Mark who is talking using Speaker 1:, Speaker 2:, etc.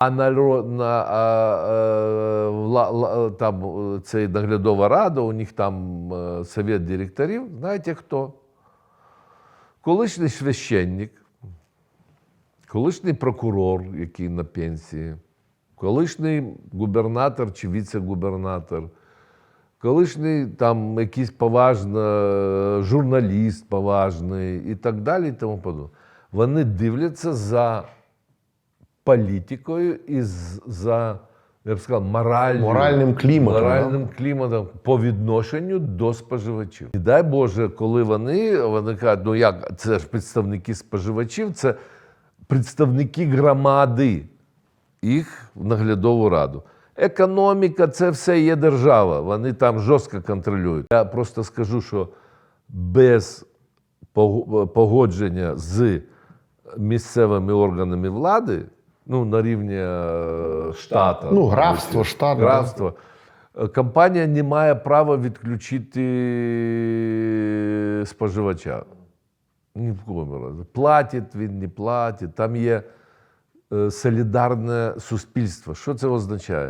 Speaker 1: А на, на а, ла- там цей наглядова рада, у них там е, совет директорів, знаєте хто? Колишній священник, колишній прокурор, який на пенсії, колишній губернатор чи віце-губернатор, колишній там якийсь поважний е, журналіст поважний і так далі. І тому подобне. Вони дивляться за політикою і за, я б сказав, моральним,
Speaker 2: Моральним кліматом,
Speaker 1: моральним кліматом по відношенню до споживачів. І дай Боже, коли вони, вони кажуть, ну як це ж представники споживачів, це представники громади, їх в наглядову раду. Економіка це все є держава. Вони там жорстко контролюють. Я просто скажу, що без погодження з місцевими органами влади, ну на рівні штата. штату,
Speaker 2: Ну, графство, штат,
Speaker 1: графство, е, компанія не має права відключити споживача. Ні в кому разі. Платить він, не платить. Там є е, солідарне суспільство. Що це означає?